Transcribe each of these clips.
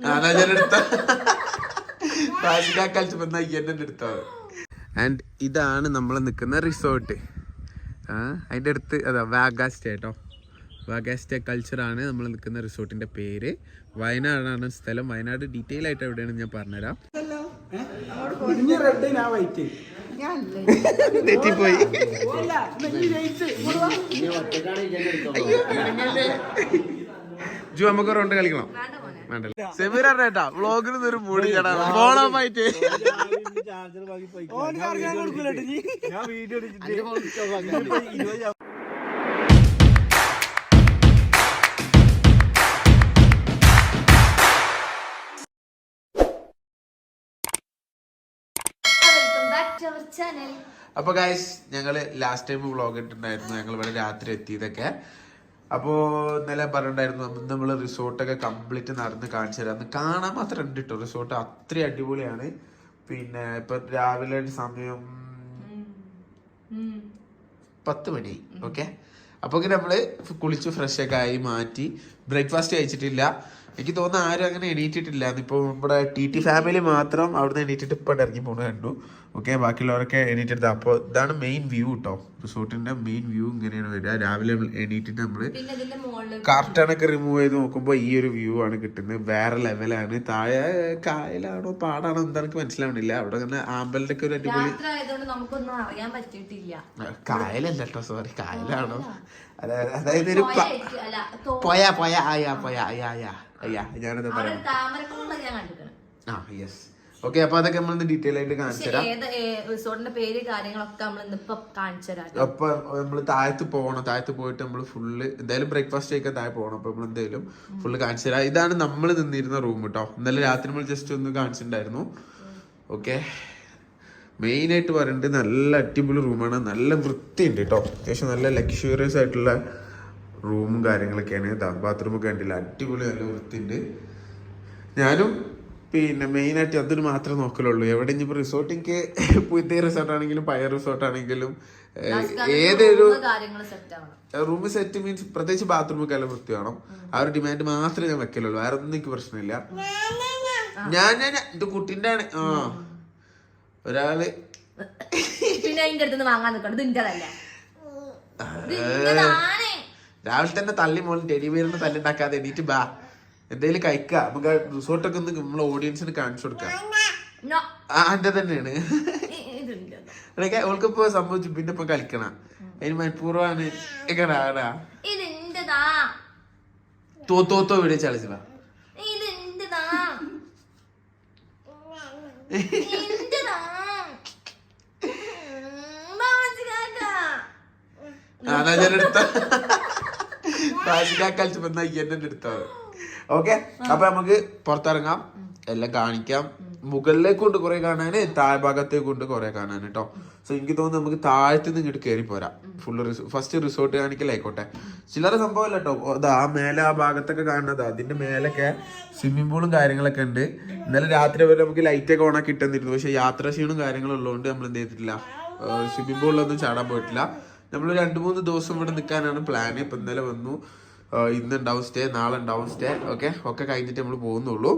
ഞാൻ എടുത്ത എന്നെ ആൻഡ് ഇതാണ് നമ്മൾ നിൽക്കുന്ന റിസോർട്ട് ആ അതിന്റെ അടുത്ത് അതാ വാഗാസ്റ്റേ കേട്ടോ വാഗാസ്റ്റേ കൾച്ചറാണ് നമ്മൾ നിൽക്കുന്ന റിസോർട്ടിന്റെ പേര്. വയനാടാണ് സ്ഥലം. വയനാട് ഡീറ്റെയിൽ ആയിട്ട് എവിടെയാണ് ഞാൻ പറഞ്ഞുതരാം. തെറ്റിപ്പോയി. ജു നമുക്ക് റൗണ്ട് കളിക്കണം? വേണ്ടല്ലേ സെമീർ കേട്ടാ വ്ളോഗിന് ഒരു മൂടി ചേട്ടാ ഫോണായിട്ട് ഞാൻ വീഡിയോ അപ്പൊ ഗായ്സ് ഞങ്ങൾ ലാസ്റ്റ് ടൈം വ്ളോഗ് ഇട്ടിട്ടുണ്ടായിരുന്നു. ഞങ്ങൾ ഇവിടെ രാത്രി എത്തിയതൊക്കെ. അപ്പോ ഇന്നലെ പറഞ്ഞിട്ടുണ്ടായിരുന്നു നമ്മൾ റിസോർട്ടൊക്കെ കംപ്ലീറ്റ് നടന്ന് കാണിച്ചു തരാം. അന്ന് കാണാൻ മാത്രം ഉണ്ട് കേട്ടോ റിസോർട്ട് അത്ര അടിപൊളിയാണ്. പിന്നെ ഇപ്പൊ രാവിലെ ഒരു സമയം പത്ത് മണി. ഓക്കെ അപ്പൊ നമ്മൾ കുളിച്ച് ഫ്രഷ് ഒക്കെ ആയി മാറ്റി ബ്രേക്ക്ഫാസ്റ്റ് കഴിച്ചിട്ടില്ല. എനിക്ക് തോന്നുന്നു ആരും അങ്ങനെ എണീറ്റിട്ടില്ല. ഇപ്പോൾ നമ്മുടെ ടി ടി ഫാമിലി മാത്രം അവിടുന്ന് എണീറ്റിട്ട് ഇപ്പോൾ ഇറങ്ങി പോകുന്നത് കണ്ടു. ഓക്കെ ബാക്കിയുള്ളവരൊക്കെ എണീറ്റെടുത്ത അപ്പോൾ ഇതാണ് മെയിൻ വ്യൂ കേട്ടോ റിസോർട്ടിന്റെ മെയിൻ വ്യൂ ഇങ്ങനെയാണ് വരിക. രാവിലെ എണീറ്റിട്ട് നമ്മൾ കാർട്ടണൊക്കെ റിമൂവ് ചെയ്ത് നോക്കുമ്പോൾ ഈ ഒരു വ്യൂ ആണ് കിട്ടുന്നത്. വേറെ ലെവലാണ് താഴെ കായലാണോ പാടാണോ എന്താ എനിക്ക് മനസ്സിലാവണില്ല. അവിടെ അങ്ങനെ ആമ്പലിന്റെ ഒക്കെ ഒരു അടിപൊളി കായലല്ല കേട്ടോ സോറി കായലാണോ? അതായത് ഒരു പൊയ പോയ. പോയ ആയ പോയ അയ്യ അയ്യ അയ്യ ഞാനത് പറയാം. ആ യെസ് ഓക്കെ അപ്പൊ അതൊക്കെ നമ്മൾ ഡീറ്റെയിൽ ആയിട്ട് കാണിച്ചു തരാം. റിസോർട്ടിന്റെ പേര് കാര്യങ്ങളൊക്കെ നമ്മൾ ഇന്നിപ്പൊ കാണിച്ചു തരാം അപ്പൊ നമ്മൾ താഴത്ത് പോകണം താഴത്ത് പോയിട്ട് നമ്മൾ ഫുള്ള് എന്തായാലും ബ്രേക്ക്ഫാസ്റ്റ് ഒക്കെ താഴെ പോകണം അപ്പൊ നമ്മൾ എന്തായാലും ഫുള്ള് കാണിച്ചു തരാം. ഇതാണ് നമ്മൾ നിന്നിരുന്ന റൂം കേട്ടോ ഇന്നലെ രാത്രി നമ്മൾ ജസ്റ്റ് ഒന്ന് കാണിച്ചിട്ടുണ്ടായിരുന്നു. ഓക്കെ മെയിൻ ആയിട്ട് പറയുന്നത് നല്ല അടിപൊളി റൂമാണ് നല്ല വൃത്തിയുണ്ട് കേട്ടോ അത്യാവശ്യം നല്ല ലക്ഷറിയസ് ആയിട്ടുള്ള റൂമും കാര്യങ്ങളൊക്കെയാണ്. ബാത്റൂം ഒക്കെ കണ്ടില്ല? അടിപൊളി നല്ല വൃത്തിയുണ്ട്. ഞാനും പിന്നെ മെയിൻ ആയിട്ട് അതിന് മാത്രമേ നോക്കലുള്ളൂ. എവിടെ ഇനിയിപ്പോൾ റിസോർട്ടിക്ക് പുതിയ റിസോർട്ട് ആണെങ്കിലും പഴയ റിസോർട്ട് ആണെങ്കിലും ഏഹ്, ഏതൊരു റൂം സെറ്റ് മീൻസ് പ്രത്യേകിച്ച് ബാത്റൂമൊക്കെ എല്ലാം വൃത്തി വേണം. ആ ഒരു ഡിമാൻഡ് മാത്രമേ ഞാൻ വെക്കലുള്ളൂ. വേറെ ഒന്നും എനിക്ക് പ്രശ്നമില്ല. ഞാൻ ഞാൻ ഇത് കുട്ടിന്റെ ആണ് ആ. ഒരാൾ പിന്നെ അതിന്റെ അടുത്ത് വാങ്ങാൻ നിൽക്കണം. ഇത് ഇന്റതല്ല രാവിലെ തന്നെ തള്ളി മോൾ ടെഡി ബിയറിന് തല്ലുണ്ടാക്കാതെ എണീറ്റ് ബാ എന്തെങ്കിലും കഴിക്കുക നമുക്ക് റിസോർട്ടൊക്കെ ഒന്ന് നമ്മളെ ഓഡിയൻസിന് കാണിച്ചു കൊടുക്കാം ആ എന്റെ തന്നെയാണ് ഇത് അവൾക്ക് ഇപ്പൊ സംഭവിച്ചു പിന്നെ ഇപ്പൊ കളിക്കണം അതിന് മനഃപൂർവമാണ് എങ്ങനാടാ തോ തോ തോ വീഡിയോ ചളിച്ചതാ അതാ ഞാൻ എടുത്ത എന്നാ എന്നെ എടുത്തത് ഓക്കെ അപ്പൊ നമുക്ക് പുറത്തിറങ്ങാം. എല്ലാം കാണിക്കാം. മുകളിലേക്കുണ്ട് കുറെ കാണാന് താഴ്ഭാഗത്തേക്കുണ്ട് കുറെ കാണാൻ കേട്ടോ സോ എനിക്ക് തോന്നുന്നു നമുക്ക് താഴത്ത് നിന്ന് ഇങ്ങോട്ട് കയറി പോരാ. ഫുള്ള് ഫസ്റ്റ് റിസോർട്ട് കാണിക്കലായിക്കോട്ടെ. ചില്ലറ സംഭവമല്ല കേട്ടോ അതാ മേലെ ആ ഭാഗത്തൊക്കെ കാണുന്നത്. അതിന്റെ മേലൊക്കെ സ്വിമ്മിംഗ് പൂളും കാര്യങ്ങളൊക്കെ ഉണ്ട്. ഇന്നലെ രാത്രി വരെ നമുക്ക് ലൈറ്റ് ഒക്കെ ഓണാക്കി ഇട്ടെന്നിരുന്നു. പക്ഷെ യാത്രാ ക്ഷീണും കാര്യങ്ങളും ഉള്ളതുകൊണ്ട് നമ്മൾ എന്ത് ചെയ്തിട്ടില്ല. സ്വിമ്മിംഗ് പൂളിലൊന്നും ചാടാൻ പോയിട്ടില്ല. നമ്മൾ രണ്ട് മൂന്ന് ദിവസം ഇവിടെ നിൽക്കാനാണ് പ്ലാൻ ഇപ്പം ഇന്നലെ വന്നു. ഇന്ന് ഉണ്ടാവും സ്റ്റേ നാളെ ഉണ്ടാവും സ്റ്റേ ഓക്കെ ഒക്കെ കഴിഞ്ഞിട്ട് നമ്മൾ പോകുന്നുള്ളൂ.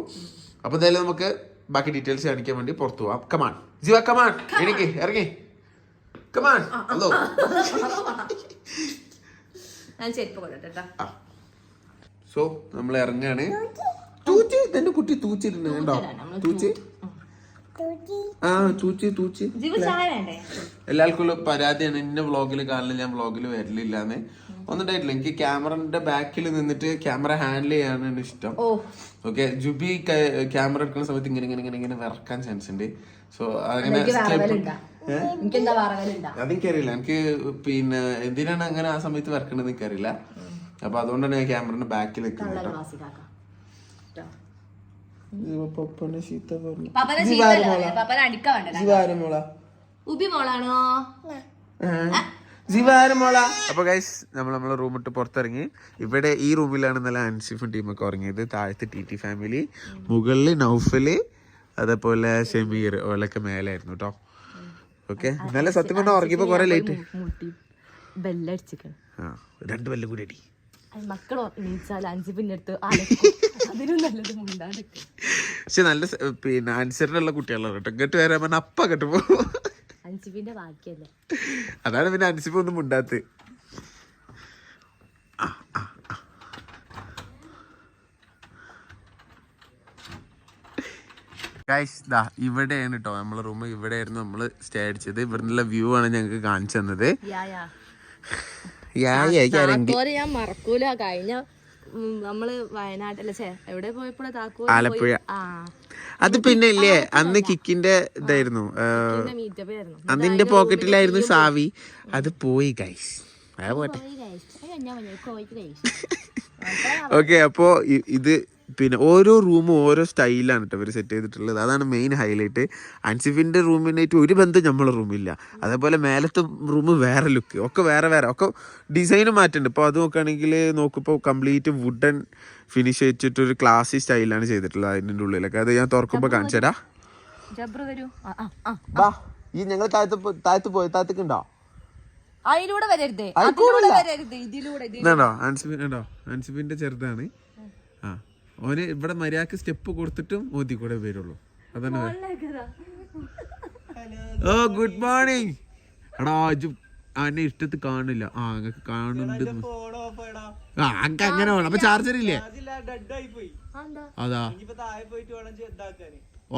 അപ്പം എന്തായാലും നമുക്ക് ബാക്കി ഡീറ്റെയിൽസ് കാണിക്കാൻ വേണ്ടി പുറത്തു പോവാം. കമാൺ ജീവ കമാൺ എനിക്ക് ഇറങ്ങി കമാൺ ഹലോ സോ നമ്മൾ ഇറങ്ങാണ്. തൂച്ചി. ഇതെന്റെ കുട്ടി തൂച്ചിട്ടുണ്ട്. കേട്ടോ തൂച്ച്. ആ തൂച്ചി തൂച്ചി. എല്ലാവർക്കും പരാതിയാണ്. ഇന്ന വ്ളോഗിൽ കാണില്ല ഞാൻ വ്ളോഗിൽ വരലില്ലാന്ന് ഒന്നുണ്ടായിട്ടില്ല എനിക്ക് ക്യാമറന്റെ ബാക്കിൽ നിന്നിട്ട് ക്യാമറ ഹാൻഡിൽ ചെയ്യാനാണ് ഇഷ്ടം. ഓക്കെ ജുബി ക്യാമറ എടുക്കുന്ന സമയത്ത് ഇങ്ങനെ ഇങ്ങനെ ഇങ്ങനെ ഇങ്ങനെ വിറക്കാൻ ചാൻസ് ഉണ്ട്. സോ അങ്ങനെ അതെനിക്കറിയില്ല. എനിക്ക് പിന്നെ എന്തിനാണ് അങ്ങനെ ആ സമയത്ത് വരക്കണെന്ന് എനിക്കറിയില്ല. അപ്പൊ അതുകൊണ്ടാണ് ഞാൻ ക്യാമറന്റെ ബാക്കിൽ നിൽക്കുന്നത് കേട്ടോ. ക്ലാസ്സിലാക്കാം പപ്പനെ ചീത്ത പറഞ്ഞു പപ്പനെ ചീത്തല്ല പപ്പനെ അടിക്കാൻ വേണ്ട? ജീവാരമോള ഉബി മോളാണോ? ജീവാരമോള അപ്പൊ ഗൈസ് നമ്മൾ നമ്മളെ റൂം ഇട്ട് പുറത്തിറങ്ങി. ഇവിടെ ഈ റൂമിലാണ് നല്ല അൻസിഫും ടീമൊക്കെ ഉറങ്ങിയത്. താഴത്ത് ടി ടി ഫാമിലി മുകളിൽ നൗഫൽ അതേപോലെ ഷെമീർ ഓലൊക്കെ മേലായിരുന്നു കേട്ടോ ഓക്കെ ഇന്നലെ സത്യം പറഞ്ഞാൽ ഉറങ്ങിയപ്പോ കൊറേ ലേറ്റ് രണ്ട് ബെല്ല് കൂടി അടി. മക്കൾ അടുത്ത് അലക്കും. അതിനും നല്ലത് മുണ്ടാണ്ടിരിക്കും പക്ഷെ നല്ല പിന്നെ അനുസരണമുള്ള കുട്ടികളാണ് കേട്ടോ. ഇങ്ങോട്ട് വരാൻ പറഞ്ഞാൽ അപ്പ കേട്ട് പോകും. ബാക്കിയല്ലേ അതാണ് പിന്നെ അനുസരിപ്പ് ഒന്നും മുണ്ടാത്ത്. ഗൈസ് ദാ ഇവിടെയാണ് കേട്ടോ നമ്മളെ റൂം ഇവിടെയായിരുന്നു നമ്മൾ സ്റ്റേ അടിച്ചത്. ഇവിടുന്നുള്ള വ്യൂ ആണ് ഞങ്ങൾക്ക് കാണിച്ചു തന്നത്. താക്കോൽ ഞാൻ മറക്കൂല. കഴിഞ്ഞ നമ്മൾ വയനാട്ടിലെ എവിടെ പോയപ്പോഴാ താക്കോൽ ആലപ്പുഴ. അത് പിന്നെ ഇല്ലേ അന്ന് കിക്കിന്റെ ഇതായിരുന്നു പിന്നെ മീറ്റപ്പ് ആയിരുന്നു. അന്ന് എന്റെ പോക്കറ്റിലായിരുന്നു സാവി. അത് പോയി ഗൈസ് അത് പോട്ടെ. ഓക്കെ അപ്പോ ഇത് പിന്നെ ഓരോ റൂമും ഓരോ സ്റ്റൈലാണ് കേട്ടോ ഇവർ സെറ്റ് ചെയ്തിട്ടുള്ളത്. അതാണ് മെയിൻ ഹൈലൈറ്റ് അൻസിഫിന്റെ റൂമിനായിട്ട് ഒരു ബന്ധം നമ്മളെ റൂമില്ല അതേപോലെ മേലത്തെ റൂം വേറെ ലുക്ക് ഒക്കെ വേറെ വേറെ ഒക്കെ ഡിസൈനും മാറ്റുന്നുണ്ട് ഇപ്പോൾ അത് നോക്കുകയാണെങ്കിൽ നോക്കുമ്പോൾ കംപ്ലീറ്റ് വുഡൻ ഫിനിഷ് വെച്ചിട്ടൊരു ക്ലാസി സ്റ്റൈലാണ് ചെയ്തിട്ടുള്ളത് അതിന്റെ ഉള്ളിലൊക്കെ. അത് ഞാൻ തുറക്കുമ്പോൾ കാണിച്ചു തരാ. വരൂ ആ, ആ, ആ. ബാ ഈ ഞങ്ങൾ താഴത്ത് പോയി താഴത്തേക്കുണ്ടോ അതിലൂടെ വരരുത്. അതിലൂടെ വരരുത്. ഇതിലൂടെ അൻസിബിന്റെ ചെറുതാണ്. ഓന് ഇവിടെ മര്യാദയ്ക്ക് സ്റ്റെപ്പ് കൊടുത്തിട്ടും മോദി കൂടെ വരുള്ളൂ. അതന്നെ ഓ ഗുഡ് മോർണിംഗ് എടാ അജു അന്നെ ഇഷ്ടത്ത് കാണില്ല. ആ അങ്ങക്ക് കാണുന്നുണ്ട് അങ്ങക്ക് ആ അങ്ങ് അങ്ങനെ വേണം. അപ്പൊ ചാർജർ ഇല്ലേ? അതില്ല ഡെഡ് ആയി പോയി. ആ, അതാ.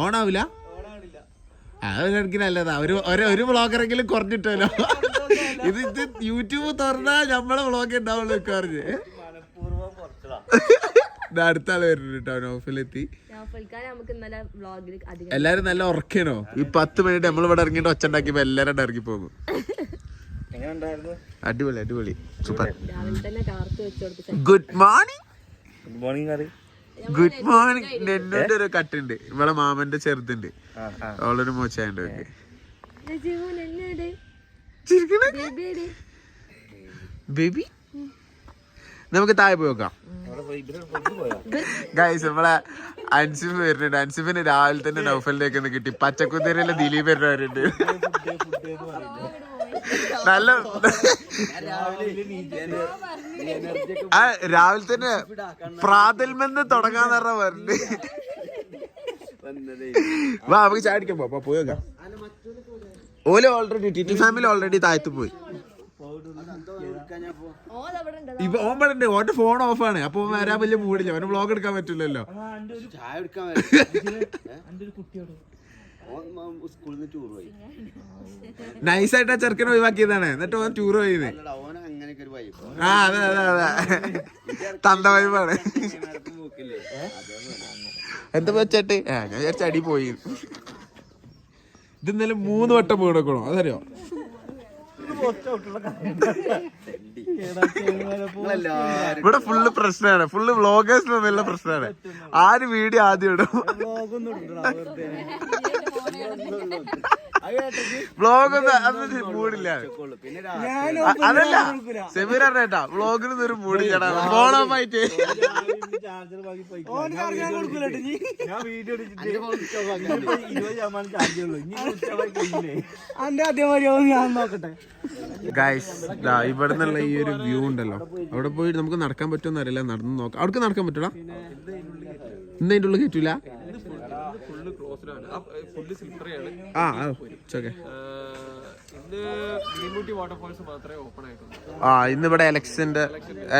ഓണാവില്ല? ഓണാണില്ല അത് കണക്കിനല്ലതാ ഒരു ഒരു ബ്ലോഗറെങ്കിലും വ്ളോഗറെങ്കിലും കുറഞ്ഞിട്ടല്ലോ. ഇത് ഇത് യൂട്യൂബ് തുറന്നാ നമ്മളെ വ്ളോഗ് ഉണ്ടാവുള്ളൂ മനഃപൂർവം ഇത് അടുത്ത ആൾ വരുന്നുണ്ട് കേട്ടോ നോഫിലെത്തി. എല്ലാരും നല്ല ഉറക്കണോ? ഈ പത്ത് മിനിറ്റ് നമ്മൾ ഇവിടെ ഇറങ്ങിയിട്ട് ഒച്ച ഉണ്ടാക്കിയപ്പോ എല്ലാരും ഇറങ്ങി പോകും അടിപൊളി അടിപൊളി. Super. Good morning good morning good morning നെന്നുന്റെ ഒരു കട്ടുണ്ട്. ഇവിടെ മാമന്റെ ചെറുതുണ്ട്. അവളൊരു മോശമായിട്ട് ഓക്കെ ബേബി? നമുക്ക് താഴെ പോയി നോക്കാം. ഗൈസ് നമ്മളെ അൻസിഫ് വരുന്നുണ്ട്. അൻസിഫിന് രാവിലെ തന്നെ നൗഫലിലേക്ക് ഒന്ന് കിട്ടി. പച്ചക്കുതിരയിലെ ദിലീപ് വരുന്നവരുണ്ട് നല്ല ആ രാവിലെ തന്നെ പ്രാതൽമെന്ന് തുടങ്ങാന്ന് പറഞ്ഞ പറഞ്ഞു വാ നമുക്ക് ചാടിക്കാൻ പോ പോയി നോക്കാം. ഓൽ ഓൾറെഡി ടിറ്റി ടി ഫാമിലി ഓൾറെഡി താഴ്ത്തു പോയി. ഇപ്പൊ ഓൻ ഓന്റെ ഫോൺ ഓഫ് ആണ്. അപ്പൊ വരാൻ വലിയ മൂടില്ല. അവന് ബ്ലോഗ് എടുക്കാൻ പറ്റില്ലല്ലോ. ചായ എടുക്കാൻ എന്റെ ഒരു കുട്ടിയോട്. സ്കൂളിൽ നിന്ന് ടൂർ പോയി. നൈസായിട്ട് ആ ചെറുക്കനെ ഒഴിവാക്കിയതാണ്. എന്നിട്ട് ഓൻ ടൂർ പോയത്. ആ അതെ അതെ അതെ. തന്ത വൈബാണ് എന്താ വെച്ചിട്ട്? ഞാൻ വിചാരിച്ച അടി പോയി. ഇത് ഇന്നലെ മൂന്ന് വട്ടം വീണക്കണോ. അതറിയോ? ഇവിടെ ഫുള്ള് പ്രശ്നമാണ് ഫുള്ള് വ്ളോഗേഴ്സിന് തമ്മിലുള്ള പ്രശ്നമാണ് ആര് വീഡിയോ ആദ്യം ഇടും? വ്ളോഗൊന്നും അതൊന്നും മൂടില്ല. അതല്ല. സെമീർ അറിഞ്ഞേട്ടാ വ്ളോഗിന് ഒരു മൂടില്ലടാ. ഫോൺ ഓഫ് ആയിട്ട്. ഗൈസ് ഇവിടെ നിന്നുള്ള ഈ ഒരു വ്യൂ ഉണ്ടല്ലോ. അവിടെ പോയി നമുക്ക് നടക്കാൻ പറ്റുമെന്ന് അറിയില്ല. നടന്ന് നോക്കാം. അവിടെ നടക്കാൻ പറ്റൂടാ? ഇന്ന് അതിന്റെ ഉള്ളിൽ കയറ്റൂല? ആ ഓക്കെ ആ ഇന്ന് ഇവിടെ എലക്ഷന്റെ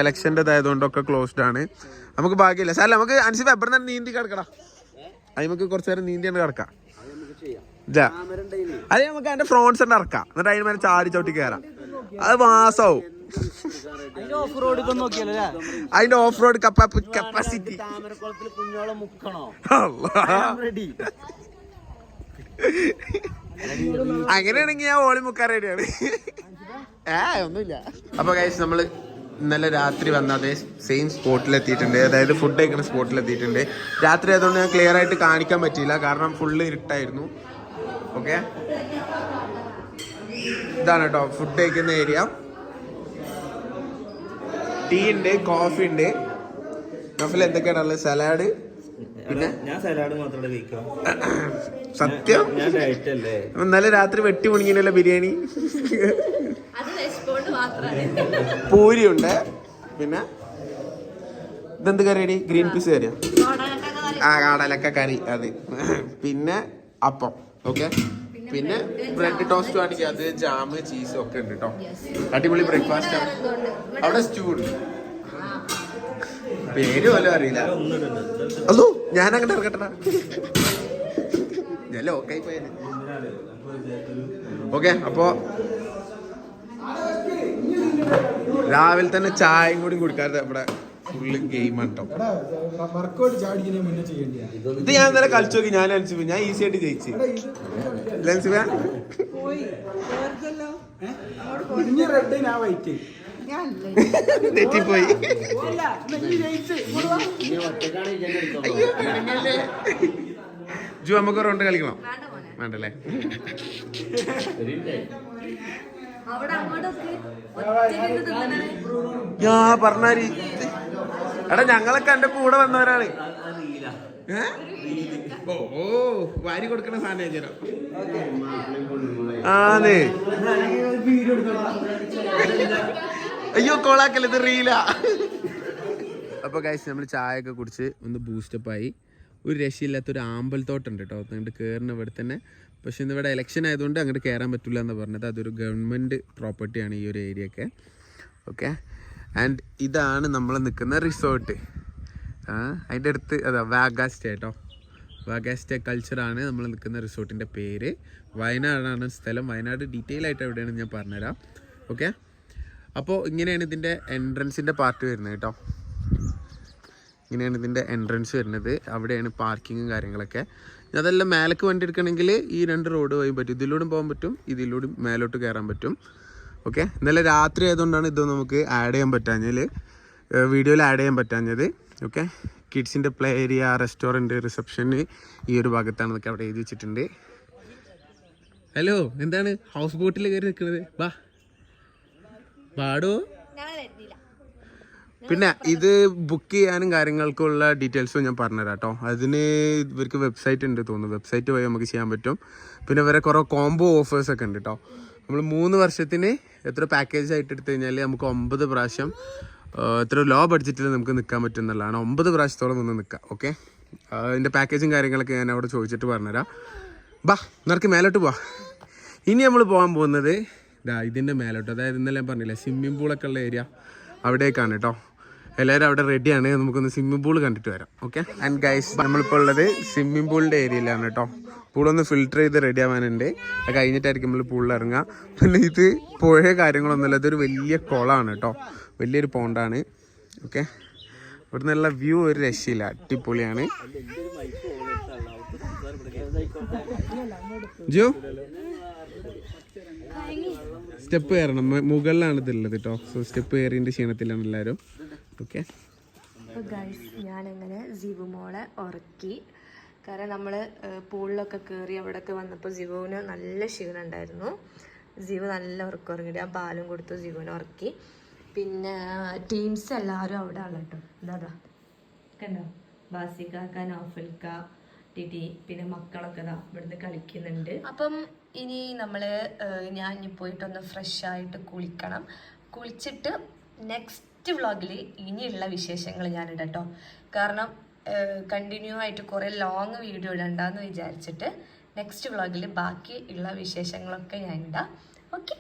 എലക്ഷന്റെ ഇതായതുകൊണ്ടൊക്കെ ക്ലോസ്ഡ് ആണ്. നമുക്ക് ഭാഗ്യമില്ല. സാറല്ല നമുക്ക് അനുസരിച്ച് എവിടെ നിന്ന് നീന്തി കിടക്കടാ? അത് നമുക്ക് കുറച്ചു നേരം നീന്തി നീന്തിയാണ് കിടക്കാം. അത് നമുക്ക് അതിന്റെ ഫ്രോൺസ് തന്നെ ഇറക്കാം. എന്നിട്ട് അതിന് മേലെ ചാടി ചവിട്ടി കയറാം. അത് മാസാവും. അതിന്റെ ഓഫ് റോഡ് കപ്പാസിറ്റി അങ്ങനെയാണെങ്കിൽ ഞാൻ ഓളി മുക്കാൻ റെഡിയാണ് ഏ ഒന്നുമില്ല. അപ്പൊ കൈസ് നമ്മൾ ഇന്നലെ രാത്രി വന്ന അതേ സെയിം സ്പോട്ടിൽ എത്തിയിട്ടുണ്ട്. അതായത് ഫുഡ് കഴിക്കുന്ന സ്പോട്ടിൽ എത്തിയിട്ടുണ്ട്. രാത്രി അതുകൊണ്ട് ഞാൻ ക്ലിയർ ആയിട്ട് കാണിക്കാൻ പറ്റിയില്ല. കാരണം ഫുള്ള് ഇരുട്ടായിരുന്നു. ഓക്കെ ഇതാണ് കേട്ടോ ഫുഡ് കഴിക്കുന്ന ഏരിയ ടീ ഉണ്ട് കോഫി ഉണ്ട്. നഫിൽ എന്തൊക്കെയാണ് ഉള്ളത് സലാഡ് പിന്നെ ഞാൻ സലാഡ് മാത്രമേ കഴിക്കാം. സത്യം? ഞാൻ ഡയറ്റ് അല്ലേ? ഇന്നലെ രാത്രി വെട്ടി മുണിങ്ങിനല്ലോ ബിരിയാണി. അത് വിശപ്പോണ്ട് മാത്രമാണ് പൂരി ഉണ്ട് പിന്നെ ഇതെന്ത് കറിയടി? ഗ്രീൻ പീസ് കറിയാ? ആ കാടലക്ക കറി അത്. പിന്നെ അപ്പം ഓക്കെ? പിന്നെ ബ്രെഡ് ടോസ്റ്റ് ആണെങ്കിൽ അത് ജാമ് ചീസും ഒക്കെ ഉണ്ട് കേട്ടോ അടിപൊളി ബ്രേക്ക്ഫാസ്റ്റ് ആണ്. അവിടെ സ്റ്റൂ ഉണ്ട്. പേര് പോലും അറിയില്ല. അതോ? ഞാൻ അങ്ങനെ ഇറങ്ങട്ടെ ഞാൻ ലോക്കായി പോയത് ഓക്കെ അപ്പോ രാവിലെ തന്നെ ചായയും കൂടി കുടിക്കാതെ ഇവിടെ. ഫുള്ള് ഗെയിമാണ് കേട്ടോ ഇത് ഞാൻ ഇന്നലെ കളിച്ചു നോക്കി ഞാൻ ലെൻസ് ഞാൻ ഈസി ആയിട്ട് ജയിച്ചു. ലെൻസ് തെറ്റിപ്പോയി. ജു നമുക്ക് റൗണ്ട് കളിക്കണം. വേണ്ടല്ലേ? ഞാൻ പറഞ്ഞാരി. എടാ ഞങ്ങളൊക്കെ എന്റെ കൂടെ വന്നവരാണ്. ഓ ഓ വാരി കൊടുക്കണ സാധനം ചേരാ അയ്യോ കോളാക്കല്ല ഇത് റീല. അപ്പൊ കഴിച്ച് നമ്മൾ ചായ ഒക്കെ കുടിച്ച് ഒന്ന് ബൂസ്റ്റപ്പ് ആയി. ഒരു രക്ഷയില്ലാത്ത ഒരു ആമ്പൽത്തോട്ടുണ്ട് കേട്ടോ. അങ്ങോട്ട് കയറുന്ന ഇവിടെ തന്നെ. പക്ഷെ ഇന്ന് ഇവിടെ ഇലക്ഷൻ ആയതുകൊണ്ട് അങ്ങോട്ട് കയറാൻ പറ്റില്ല എന്ന് പറഞ്ഞത്. അതൊരു ഗവൺമെന്റ് പ്രോപ്പർട്ടിയാണ് ഈ ഒരു ഏരിയ ഒക്കെ. ഓക്കെ ആൻഡ് ഇതാണ് നമ്മൾ നിൽക്കുന്ന റിസോർട്ട് അതിന്റെ അടുത്ത് അതാ വാഗാസ്റ്റേ കേട്ടോ. വാഗാസ്റ്റേ കൾച്ചറാണ് നമ്മൾ നിൽക്കുന്ന റിസോർട്ടിന്റെ പേര്. വയനാടാണ് സ്ഥലം. വയനാട് ഡീറ്റെയിൽ ആയിട്ട് എവിടെയാണെന്ന് ഞാൻ പറഞ്ഞുതരാം. ഓക്കെ അപ്പോൾ ഇങ്ങനെയാണ് ഇതിന്റെ എൻട്രൻസിന്റെ പാർട്ട് വരുന്നത് കേട്ടോ. ഇങ്ങനെയാണ് ഇതിന്റെ എൻട്രൻസ് വരുന്നത്. അവിടെയാണ് പാർക്കിങ്ങും കാര്യങ്ങളൊക്കെ. അതെല്ലാം മേലേക്ക് വണ്ടി എടുക്കണമെങ്കിൽ ഈ രണ്ട് റോഡ് പോയി പറ്റും. ഇതിലൂടെയും പോകാൻ പറ്റും ഇതിലൂടെ മേലോട്ട് കയറാൻ പറ്റും. ഓക്കെ ഇന്നലെ രാത്രി ആയതുകൊണ്ടാണ് ഇത് നമുക്ക് ആഡ് ചെയ്യാൻ പറ്റാഞ്ഞത്. വീഡിയോയിൽ ആഡ് ചെയ്യാൻ പറ്റാഞ്ഞത്. ഓക്കെ കിഡ്സിന്റെ പ്ലേ ഏരിയ റെസ്റ്റോറന്റ് റിസപ്ഷന് ഈ ഒരു ഭാഗത്താണ് ഭാഗത്താണെന്നൊക്കെ അവിടെ എഴുതി വെച്ചിട്ടുണ്ട്. ഹലോ എന്താണ്? ഹൗസ് ബോട്ടിൽ കയറി നിൽക്കുന്നത് വാ. പാടോ. പിന്നെ ഇത് ബുക്ക് ചെയ്യാനും കാര്യങ്ങൾക്കുള്ള ഡീറ്റെയിൽസും ഞാൻ പറഞ്ഞുതരാം കേട്ടോ അതിന് ഇവർക്ക് വെബ്സൈറ്റ് ഉണ്ട് തോന്നുന്നു. വെബ്സൈറ്റ് വഴി നമുക്ക് ചെയ്യാൻ പറ്റും. പിന്നെ ഇവരെ കുറേ കോംബോ ഓഫേഴ്സ് ഒക്കെ ഉണ്ട് കേട്ടോ നമ്മൾ മൂന്ന് വർഷത്തിന് എത്ര പാക്കേജ് ആയിട്ട് എടുത്തു കഴിഞ്ഞാൽ നമുക്ക് ഒമ്പത് പ്രാവശ്യം എത്ര ലോ ബഡ്ജറ്റിൽ നമുക്ക് നിൽക്കാൻ പറ്റും എന്നുള്ളതാണ്. ഒമ്പത് പ്രാവശ്യത്തോളം ഒന്ന് നിൽക്കാം ഓക്കെ അതിന്റെ പാക്കേജും കാര്യങ്ങളൊക്കെ ഞാൻ അവിടെ ചോദിച്ചിട്ട് പറഞ്ഞുതരാം. ബാ നിനക്ക് മേലോട്ട് പോവാം. ഇനി നമ്മൾ പോകാൻ പോകുന്നത് ഇതാ ഇതിന്റെ മേലോട്ട്. അതായത് ഇന്നലെ ഞാൻ പറഞ്ഞില്ലേ സ്വിമ്മിംഗ് പൂളൊക്കെ ഉള്ള ഏരിയ അവിടേക്കാണ് കേട്ടോ എല്ലാവരും അവിടെ റെഡിയാണ് നമുക്കൊന്ന് സ്വിമ്മിംഗ് പൂൾ കണ്ടിട്ട് വരാം. ഓക്കെ ആൻഡ് ഗൈസ് നമ്മളിപ്പോൾ ഉള്ളത് സ്വിമ്മിംഗ് പൂളിന്റെ ഏരിയയിലാണ് കേട്ടോ പൂളൊന്ന് ഫിൽറ്റർ ചെയ്ത് റെഡി ആവാനുണ്ട്. അത് കഴിഞ്ഞിട്ടായിരിക്കും നമ്മൾ പൂളിൽ ഇറങ്ങുക. പിന്നെ ഇത് പുഴ കാര്യങ്ങളൊന്നുമില്ല. ഇതൊരു വലിയ കുളമാണ് കേട്ടോ വലിയൊരു പോണ്ടാണ് ഓക്കെ നിന്നുള്ള വ്യൂ ഒരു രക്ഷയില്ല. അടിപൊളിയാണ്. ജോ സ്റ്റെപ്പ് കയറണം. മുകളിലാണ് ഇതുള്ളത് കേട്ടോ സോ സ്റ്റെപ്പ് കയറിന്റെ ക്ഷീണത്തിലാണ് എല്ലാവരും. ഓക്കെ അപ്പോൾ ഗൈസ് ഞാനങ്ങനെ ജീവു മോളെ ഉറക്കി കാരണം നമ്മൾ പൂളിലൊക്കെ കയറി അവിടെയൊക്കെ വന്നപ്പോൾ ജീവുവിന് നല്ല ക്ഷീണം ഉണ്ടായിരുന്നു. ജീവു നല്ല ഉറക്കം ഉറങ്ങിയിട്ട് ആ പാലും കൊടുത്തു ജീവുവിനെ ഉറക്കി പിന്നെ ടീംസ് എല്ലാവരും അവിടെ ആണ് കേട്ടോ ഇതാ കണ്ടോ? ബാസിക്ക നൗഫൽക്ക ടിടി പിന്നെ മക്കളൊക്കെ ഇതാ ഇവിടുന്ന് കളിക്കുന്നുണ്ട്. അപ്പം ഇനി നമ്മൾ ഞാൻ ഇനി പോയിട്ടൊന്ന് ഫ്രഷ് ആയിട്ട് കുളിക്കണം. കുളിച്ചിട്ട് നെക്സ്റ്റ് വ്ളോഗിൽ ഇനിയുള്ള വിശേഷങ്ങൾ ഞാൻ ഇടട്ടോ കാരണം കണ്ടിന്യൂ ആയിട്ട് കുറേ ലോങ് വീഡിയോ ഇടണ്ടെന്ന് വിചാരിച്ചിട്ട് നെക്സ്റ്റ് വ്ളോഗിൽ ബാക്കി ഉള്ള വിശേഷങ്ങളൊക്കെ ഞാൻ ഇടാം ഓക്കെ